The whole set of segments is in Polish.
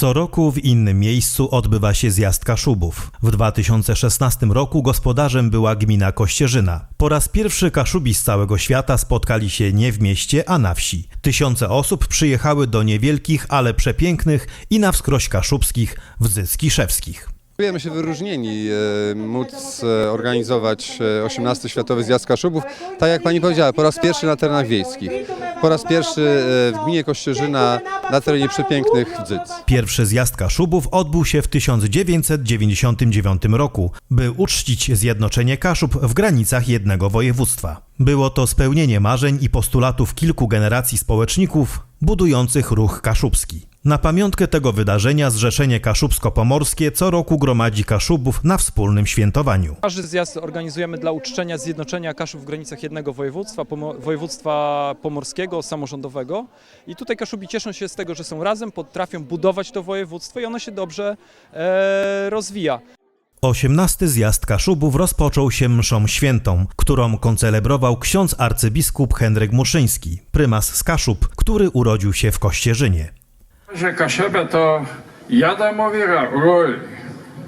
Co roku w innym miejscu odbywa się zjazd Kaszubów. W 2016 roku gospodarzem była gmina Kościerzyna. Po raz pierwszy Kaszubi z całego świata spotkali się nie w mieście, a na wsi. Tysiące osób przyjechały do niewielkich, ale przepięknych i na wskroś kaszubskich Wzyc Kiszewskich. Czujemy się wyróżnieni e, móc e, organizować e, 18 Światowy Zjazd Kaszubów. Tak jak Pani powiedziała, po raz pierwszy na terenach wiejskich. Po raz pierwszy e, w gminie Kościerzyna na terenie przepięknych Wdzyc. Pierwszy zjazd Kaszubów odbył się w 1999 roku, by uczcić zjednoczenie Kaszub w granicach jednego województwa. Było to spełnienie marzeń i postulatów kilku generacji społeczników budujących ruch kaszubski. Na pamiątkę tego wydarzenia Zrzeszenie Kaszubsko-Pomorskie co roku gromadzi Kaszubów na wspólnym świętowaniu. Każdy zjazd organizujemy dla uczczenia zjednoczenia Kaszub w granicach jednego województwa, pomo- województwa pomorskiego, samorządowego. I tutaj Kaszubi cieszą się z tego, że są razem, potrafią budować to województwo i ono się dobrze e, rozwija. 18 zjazd Kaszubów rozpoczął się mszą świętą, którą koncelebrował ksiądz arcybiskup Henryk Muszyński, prymas z Kaszub, który urodził się w Kościerzynie. Że Kaszebę to Jadamowiera rol,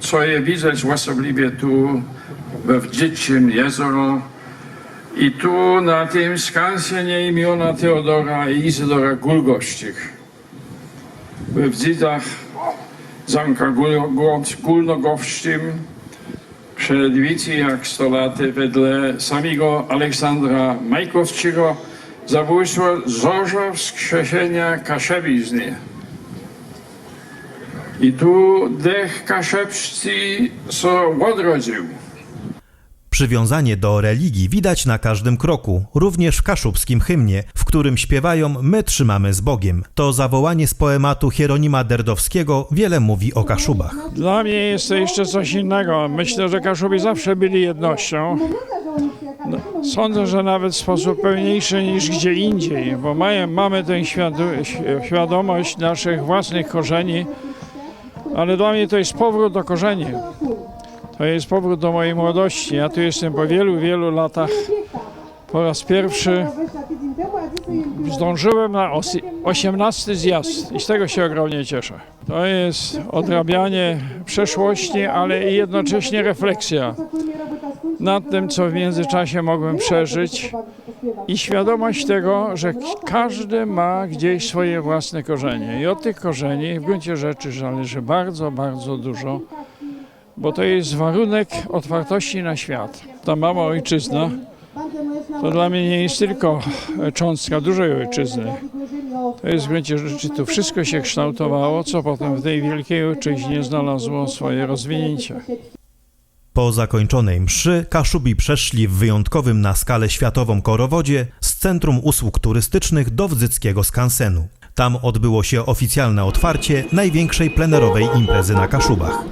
co je widać osobliwie tu we Wdziczym jezioro i tu na tym skansenie imiona Teodora i Izydora Gulgościch. We Wdzicach zamka Gul- Gul- Gulnogowszczym przedwici jak sto lat wedle samego Aleksandra Majkowskiego zabójstwo zorza wskrzeszenia Kaszebizny. I tu dech Kaszebscy so odrodził. Przywiązanie do religii widać na każdym kroku, również w kaszubskim hymnie, w którym śpiewają My trzymamy z Bogiem. To zawołanie z poematu Hieronima Derdowskiego wiele mówi o Kaszubach. Dla mnie jest to jeszcze coś innego. Myślę, że Kaszubi zawsze byli jednością. No, Sądzę, że nawet w sposób pełniejszy niż gdzie indziej, bo mają, mamy tę świadomość naszych własnych korzeni, ale dla mnie to jest powrót do korzeni. To jest powrót do mojej młodości. Ja tu jestem po wielu, wielu latach. Po raz pierwszy zdążyłem na osi- 18 zjazd i z tego się ogromnie cieszę. To jest odrabianie przeszłości, ale i jednocześnie refleksja nad tym, co w międzyczasie mogłem przeżyć i świadomość tego, że każdy ma gdzieś swoje własne korzenie. I od tych korzeni w gruncie rzeczy zależy bardzo, bardzo dużo, bo to jest warunek otwartości na świat. Ta mama ojczyzna to dla mnie nie jest tylko cząstka dużej ojczyzny. To jest w gruncie rzeczy tu wszystko się kształtowało, co potem w tej wielkiej ojczyźnie znalazło swoje rozwinięcie. Po zakończonej mszy Kaszubi przeszli w wyjątkowym na skalę światową korowodzie z Centrum Usług Turystycznych do Wdzyckiego Skansenu. Tam odbyło się oficjalne otwarcie największej plenerowej imprezy na Kaszubach.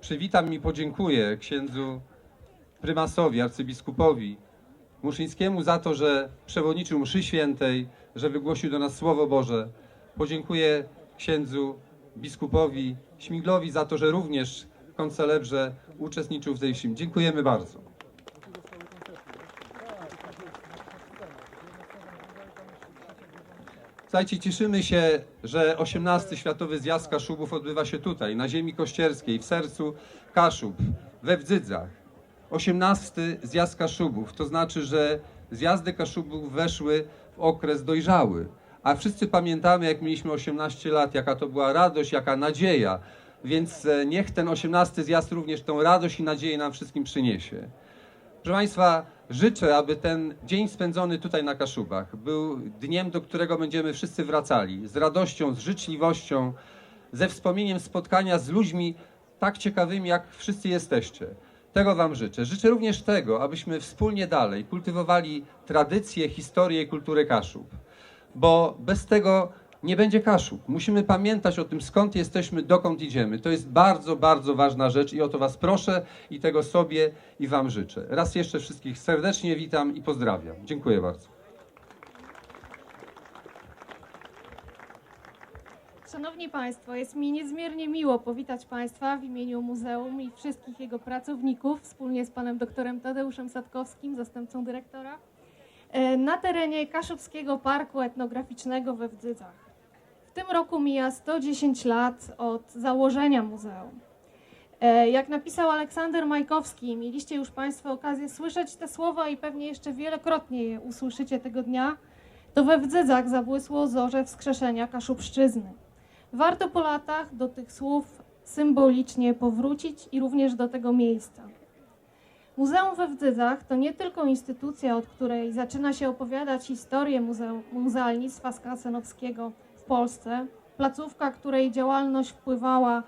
Przywitam i podziękuję księdzu prymasowi, arcybiskupowi Muszyńskiemu za to, że przewodniczył mszy świętej, że wygłosił do nas Słowo Boże. Podziękuję księdzu biskupowi Śmiglowi za to, że również w koncelebrze uczestniczył w tej. Dziękujemy bardzo. Słuchajcie, cieszymy się, że 18 Światowy Zjazd Kaszubów odbywa się tutaj, na ziemi kościerskiej, w sercu Kaszub, we Wdzydzach. 18 Zjazd Kaszubów, to znaczy, że zjazdy Kaszubów weszły w okres dojrzały. A wszyscy pamiętamy, jak mieliśmy 18 lat, jaka to była radość, jaka nadzieja. Więc e, niech ten 18 zjazd również tą radość i nadzieję nam wszystkim przyniesie. Proszę Państwa, życzę, aby ten dzień spędzony tutaj na Kaszubach był dniem, do którego będziemy wszyscy wracali z radością, z życzliwością, ze wspomnieniem spotkania z ludźmi tak ciekawymi, jak wszyscy jesteście. Tego Wam życzę. Życzę również tego, abyśmy wspólnie dalej kultywowali tradycje, historię i kulturę Kaszub, bo bez tego nie będzie Kaszub. Musimy pamiętać o tym, skąd jesteśmy, dokąd idziemy. To jest bardzo, bardzo ważna rzecz i o to Was proszę i tego sobie i Wam życzę. Raz jeszcze wszystkich serdecznie witam i pozdrawiam. Dziękuję bardzo. Szanowni Państwo, jest mi niezmiernie miło powitać Państwa w imieniu muzeum i wszystkich jego pracowników wspólnie z panem doktorem Tadeuszem Sadkowskim, zastępcą dyrektora, e, na terenie Kaszubskiego Parku Etnograficznego we Wdzydzach. Tym roku mija 110 lat od założenia muzeum. E, Jak napisał Aleksander Majkowski, mieliście już Państwo okazję słyszeć te słowa i pewnie jeszcze wielokrotnie je usłyszycie tego dnia, to we Wdzydzach zabłysło zorze wskrzeszenia Kaszubszczyzny. Warto po latach do tych słów symbolicznie powrócić i również do tego miejsca. Muzeum we Wdzydzach to nie tylko instytucja, od której zaczyna się opowiadać historię muzeum, muzealnictwa skansenowskiego w Polsce, placówka, której działalność wpływała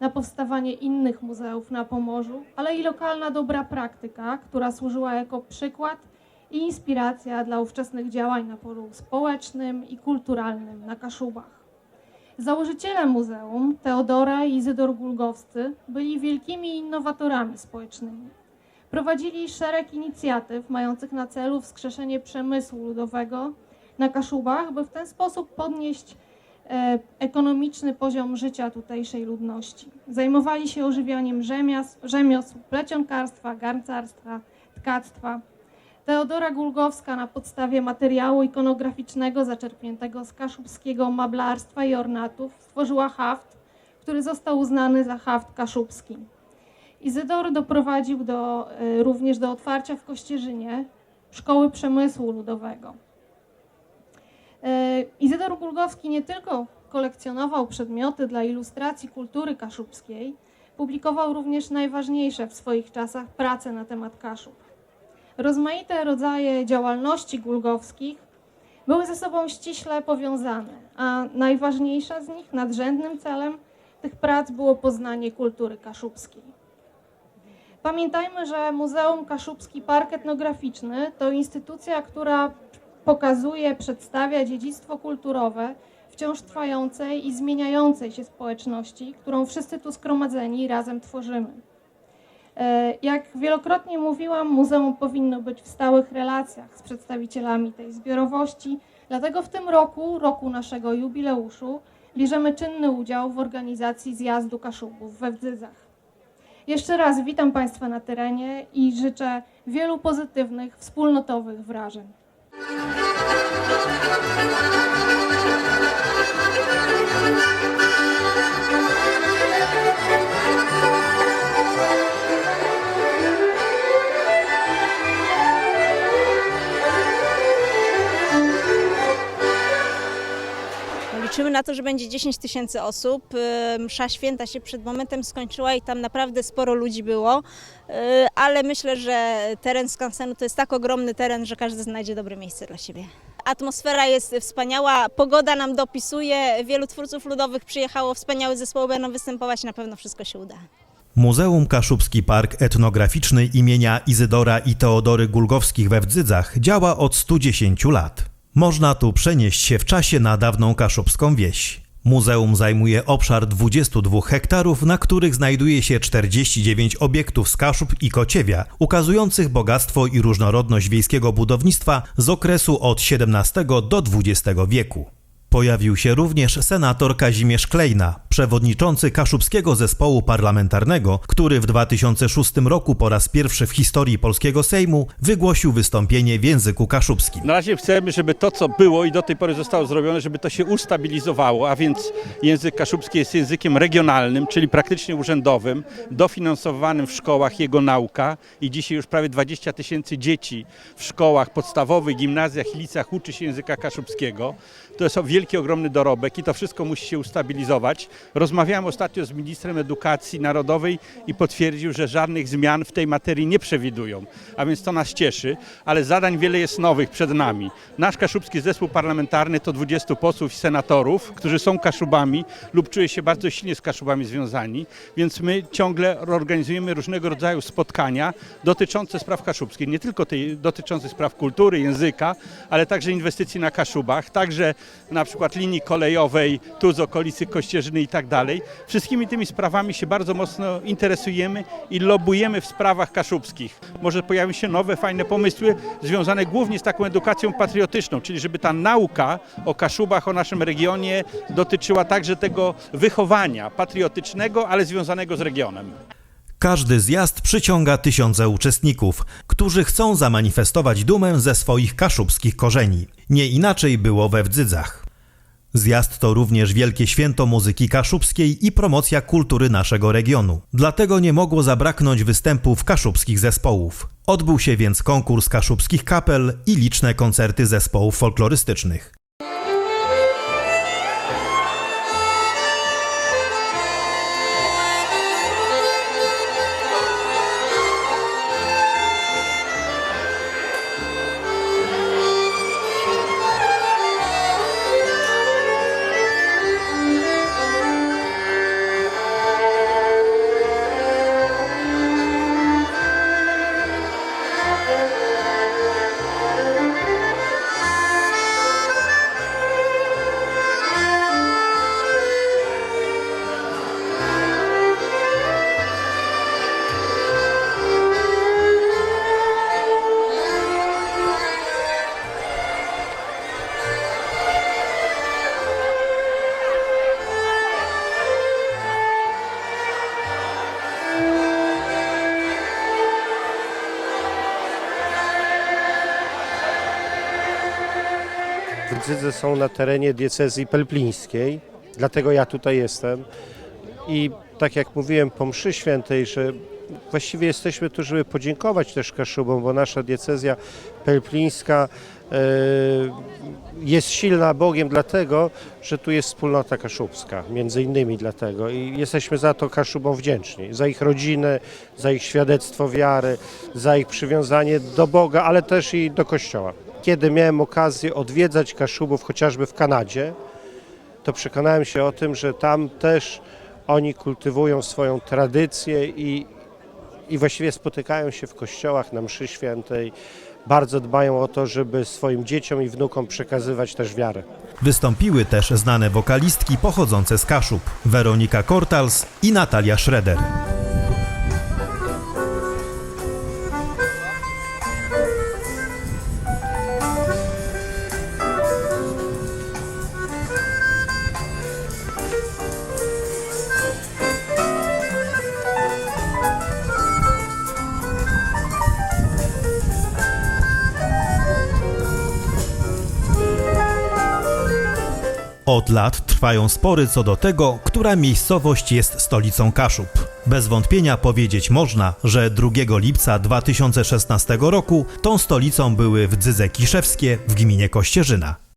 na powstawanie innych muzeów na Pomorzu, ale i lokalna dobra praktyka, która służyła jako przykład i inspiracja dla ówczesnych działań na polu społecznym i kulturalnym na Kaszubach. Założyciele muzeum, Teodora i Izydor Gulgowscy, byli wielkimi innowatorami społecznymi. Prowadzili szereg inicjatyw mających na celu wskrzeszenie przemysłu ludowego na Kaszubach, by w ten sposób podnieść e, ekonomiczny poziom życia tutejszej ludności. Zajmowali się ożywianiem rzemiosł, plecionkarstwa, garncarstwa, tkactwa. Teodora Gulgowska na podstawie materiału ikonograficznego zaczerpniętego z kaszubskiego mablarstwa i ornatów stworzyła haft, który został uznany za haft kaszubski. Izydor doprowadził do, e, również do otwarcia w Kościerzynie Szkoły Przemysłu Ludowego. E, Izydor Gulgowski nie tylko kolekcjonował przedmioty dla ilustracji kultury kaszubskiej, publikował również najważniejsze w swoich czasach prace na temat Kaszub. Rozmaite rodzaje działalności gulgowskich były ze sobą ściśle powiązane, a najważniejsza z nich, nadrzędnym celem tych prac było poznanie kultury kaszubskiej. Pamiętajmy, że Muzeum Kaszubski Park Etnograficzny to instytucja, która pokazuje, przedstawia dziedzictwo kulturowe wciąż trwającej i zmieniającej się społeczności, którą wszyscy tu zgromadzeni razem tworzymy. E, Jak wielokrotnie mówiłam, muzeum powinno być w stałych relacjach z przedstawicielami tej zbiorowości, dlatego w tym roku, roku naszego jubileuszu, bierzemy czynny udział w organizacji zjazdu Kaszubów we Wdzydzach. Jeszcze raz witam Państwa na terenie i życzę wielu pozytywnych, wspólnotowych wrażeń. Liczymy na to, że będzie 10 tysięcy osób. Y, Msza święta się przed momentem skończyła i tam naprawdę sporo ludzi było, Y, ale myślę, że teren skansenu to jest tak ogromny teren, że każdy znajdzie dobre miejsce dla siebie. Atmosfera jest wspaniała, pogoda nam dopisuje, wielu twórców ludowych przyjechało, wspaniałe zespoły będą występować, na pewno wszystko się uda. Muzeum Kaszubski Park Etnograficzny imienia Izydora i Teodory Gulgowskich we Wdzydzach działa od 110 lat. Można tu przenieść się w czasie na dawną kaszubską wieś. Muzeum zajmuje obszar 22 hektarów, na których znajduje się 49 obiektów z Kaszub i Kociewia, ukazujących bogactwo i różnorodność wiejskiego budownictwa z okresu od XVII do XX wieku. Pojawił się również senator Kazimierz Klejna, przewodniczący Kaszubskiego Zespołu Parlamentarnego, który w 2006 roku po raz pierwszy w historii polskiego Sejmu wygłosił wystąpienie w języku kaszubskim. Na razie chcemy, żeby to, co było i do tej pory zostało zrobione, żeby to się ustabilizowało, a więc język kaszubski jest językiem regionalnym, czyli praktycznie urzędowym, dofinansowanym w szkołach jego nauka i dzisiaj już prawie 20 tysięcy dzieci w szkołach podstawowych, gimnazjach i liceach uczy się języka kaszubskiego. To jest wielki, ogromny dorobek i to wszystko musi się ustabilizować. Rozmawiałem ostatnio z ministrem edukacji narodowej i potwierdził, że żadnych zmian w tej materii nie przewidują, a więc to nas cieszy, ale zadań wiele jest nowych przed nami. Nasz kaszubski zespół parlamentarny to 20 posłów i senatorów, którzy są kaszubami lub czują się bardzo silnie z kaszubami związani, więc my ciągle organizujemy różnego rodzaju spotkania dotyczące spraw kaszubskich, nie tylko tej, dotyczące spraw kultury, języka, ale także inwestycji na Kaszubach, także na przykład linii kolejowej tu z okolicy Kościerzyny i tak dalej. Wszystkimi tymi sprawami się bardzo mocno interesujemy i lobujemy w sprawach kaszubskich. Może pojawią się nowe, fajne pomysły związane głównie z taką edukacją patriotyczną, czyli żeby ta nauka o Kaszubach, o naszym regionie dotyczyła także tego wychowania patriotycznego, ale związanego z regionem. Każdy zjazd przyciąga tysiące uczestników, którzy chcą zamanifestować dumę ze swoich kaszubskich korzeni. Nie inaczej było we Wdzydzach. Zjazd to również wielkie święto muzyki kaszubskiej i promocja kultury naszego regionu. Dlatego nie mogło zabraknąć występów kaszubskich zespołów. Odbył się więc konkurs kaszubskich kapel i liczne koncerty zespołów folklorystycznych. Wdzy są na terenie diecezji pelplińskiej, dlatego ja tutaj jestem. I tak jak mówiłem po mszy świętej, że właściwie jesteśmy tu, żeby podziękować też Kaszubom, bo nasza diecezja pelplińska e, jest silna Bogiem dlatego, że tu jest wspólnota kaszubska, między innymi dlatego i jesteśmy za to Kaszubom wdzięczni, za ich rodzinę, za ich świadectwo wiary, za ich przywiązanie do Boga, ale też i do Kościoła. Kiedy miałem okazję odwiedzać Kaszubów chociażby w Kanadzie, to przekonałem się o tym, że tam też oni kultywują swoją tradycję i, i właściwie spotykają się w kościołach na mszy świętej. Bardzo dbają o to, żeby swoim dzieciom i wnukom przekazywać też wiarę. Wystąpiły też znane wokalistki pochodzące z Kaszub Weronika Kortals i Natalia Schroeder. Od lat trwają spory co do tego, która miejscowość jest stolicą Kaszub. Bez wątpienia powiedzieć można, że 2 lipca 2016 roku tą stolicą były Wdzyze Kiszewskie w gminie Kościerzyna.